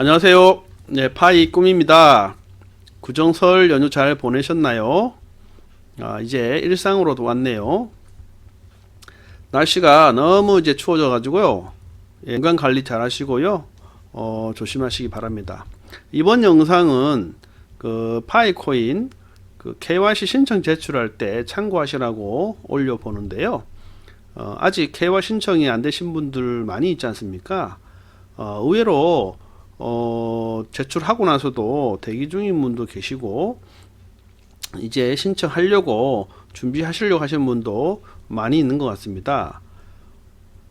안녕하세요. 네, 파이 꿈입니다. 구정설 연휴 잘 보내셨나요? 아, 이제 일상으로도 왔네요. 날씨가 너무 이제 추워져 가지고요. 예, 건강 관리 잘 하시고요. 어, 조심하시기 바랍니다. 이번 영상은 그 파이 코인 그 KYC 신청 제출할 때 참고하시라고 올려 보는데요. 어, 아직 KYC 신청이 안 되신 분들 많이 있지 않습니까? 어, 의외로 어, 제출하고 나서도 대기 중인 분도 계시고 이제 신청하려고 준비하시려고 하시는 분도 많이 있는 것 같습니다.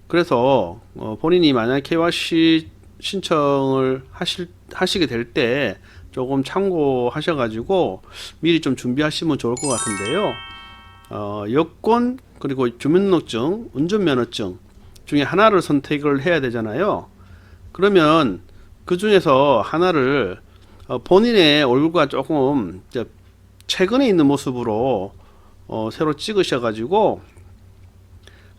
그래서 어, 본인이 만약 KYC 신청을 하실 하시게 될 때 조금 참고하셔가지고 미리 좀 준비하시면 좋을 것 같은데요. 어, 여권 그리고 주민등록증, 운전면허증 중에 하나를 선택을 해야 되잖아요. 그러면 그 중에서 하나를 어, 본인의 얼굴과 조금 최근에 있는 모습으로 어, 새로 찍으셔가지고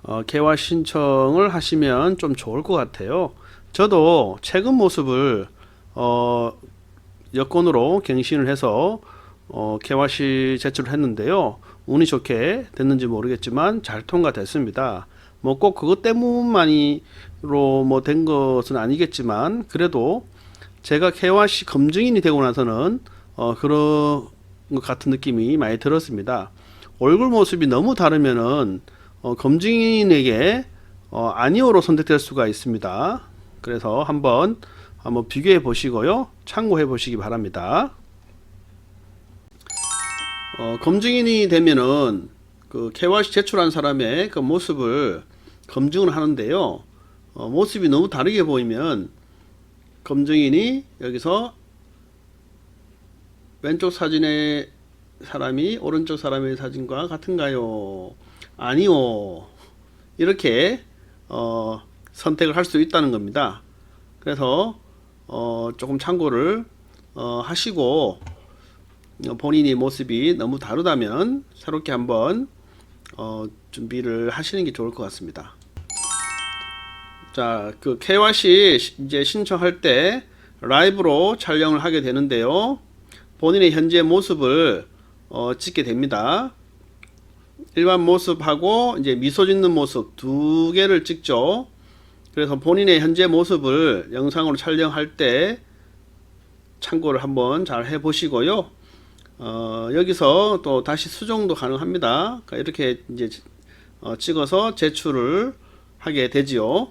어, 개화 신청을 하시면 좀 좋을 것 같아요. 저도 최근 모습을 어, 여권으로 갱신을 해서 어, 개화시 제출을 했는데요. 운이 좋게 됐는지 모르겠지만 잘 통과됐습니다. 뭐 꼭 그것 때문만이로 뭐 된 것은 아니겠지만 그래도 제가 KYC 검증인이 되고 나서는 어 그런 것 같은 느낌이 많이 들었습니다. 얼굴 모습이 너무 다르면은 어 검증인에게 어 아니오로 선택될 수가 있습니다. 그래서 한번 한번 비교해 보시고요. 참고해 보시기 바랍니다. 어, 검증인이 되면은 그 KYC 제출한 사람의 그 모습을 검증을 하는데요. 어, 모습이 너무 다르게 보이면 검증인이 여기서 왼쪽 사진의 사람이 오른쪽 사람의 사진과 같은가요? 아니요. 이렇게 어, 선택을 할 수 있다는 겁니다. 그래서 어, 조금 참고를 어, 하시고 어, 본인의 모습이 너무 다르다면 새롭게 한번 어, 준비를 하시는 게 좋을 것 같습니다. 자, 그 KYC 시- 이제 신청할 때 라이브로 촬영을 하게 되는데요. 본인의 현재 모습을 어, 찍게 됩니다. 일반 모습하고 이제 미소 짓는 모습 두 개를 찍죠. 그래서 본인의 현재 모습을 영상으로 촬영할 때 참고를 한번 잘 해보시고요. 어, 여기서 또 다시 수정도 가능합니다. 그러니까 이렇게 이제 어, 찍어서 제출을 하게 되지요.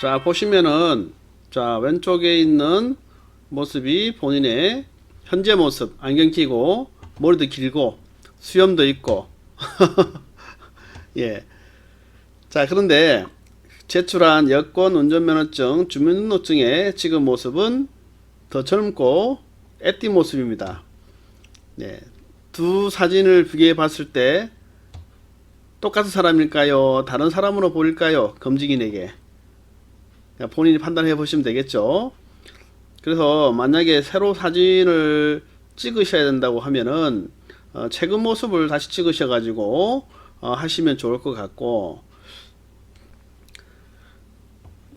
자, 보시면은 자, 왼쪽에 있는 모습이 본인의 현재 모습, 안경 끼고 머리도 길고 수염도 있고 예. 자, 그런데 제출한 여권, 운전면허증, 주민등록증에 찍은 모습은 더 젊고 에띠 모습입니다. 네. 두 사진을 비교해 봤을 때 똑같은 사람일까요? 다른 사람으로 보일까요? 검증인에게. 그냥 본인이 판단해 보시면 되겠죠. 그래서 만약에 새로 사진을 찍으셔야 된다고 하면은 어, 최근 모습을 다시 찍으셔 가지고 어, 하시면 좋을 것 같고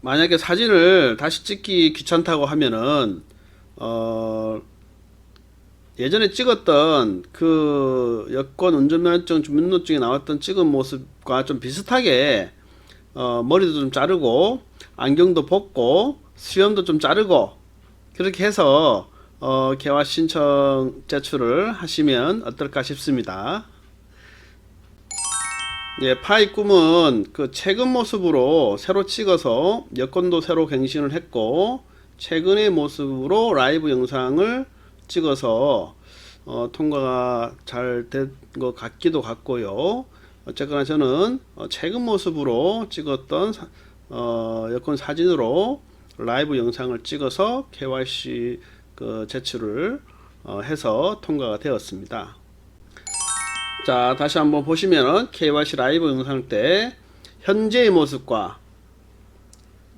만약에 사진을 다시 찍기 귀찮다고 하면은 어 예전에 찍었던 그 여권 운전면허증 주민등록증에 나왔던 찍은 모습과 좀 비슷하게 어 머리도 좀 자르고 안경도 벗고 수염도 좀 자르고 그렇게 해서 어 개화 신청 제출을 하시면 어떨까 싶습니다. 예, 파이 꿈은 그 최근 모습으로 새로 찍어서 여권도 새로 갱신을 했고 최근의 모습으로 라이브 영상을 찍어서 어, 통과가 잘 된 것 같기도 같고요. 어쨌거나 저는 어, 최근 모습으로 찍었던 사- 어, 여권 사진으로 라이브 영상을 찍어서 KYC 그 제출을 어, 해서 통과가 되었습니다. 자, 다시 한번 보시면은 KYC 라이브 영상 때 현재의 모습과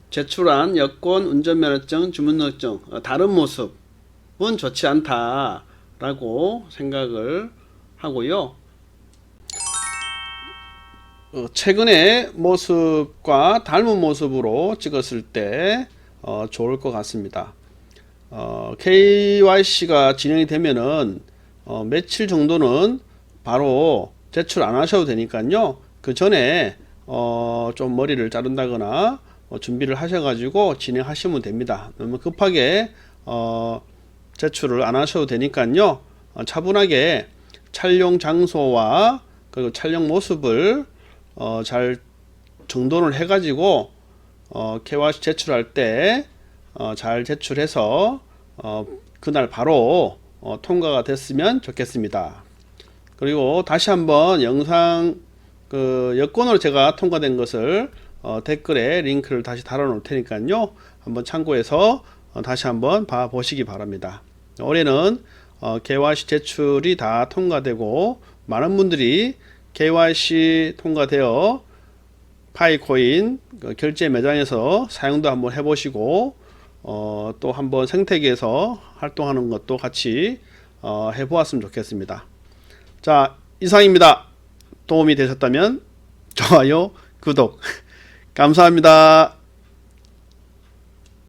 제출한 여권, 운전면허증, 주민등록증 어, 다른 모습은 좋지 않다라고 생각을 하고요. 어, 최근의 모습과 닮은 모습으로 찍었을 때 어, 좋을 것 같습니다. 어, KYC가 진행이 되면은 어, 며칠 정도는 바로 제출 안 하셔도 되니까요. 그 전에 어, 좀 머리를 자른다거나 어, 준비를 하셔가지고 진행하시면 됩니다. 너무 급하게 어, 제출을 안 하셔도 되니까요. 어, 차분하게 촬영 장소와 그리고 촬영 모습을 어, 잘 정돈을 해가지고 어, KYC 제출할 때 어, 잘 제출해서 어, 그날 바로 어, 통과가 됐으면 좋겠습니다. 그리고 다시 한번 영상 그 여권으로 제가 통과된 것을 어, 댓글에 링크를 다시 달아 놓을 테니까요. 한번 참고해서 어, 다시 한번 봐 보시기 바랍니다. 올해는 어, KYC 제출이 다 통과되고 많은 분들이 KYC 통과되어 파이코인 그 결제 매장에서 사용도 한번 해보시고 어, 또 한번 생태계에서 활동하는 것도 같이 어, 해보았으면 좋겠습니다. 자 이상입니다. 도움이 되셨다면 좋아요, 구독 감사합니다.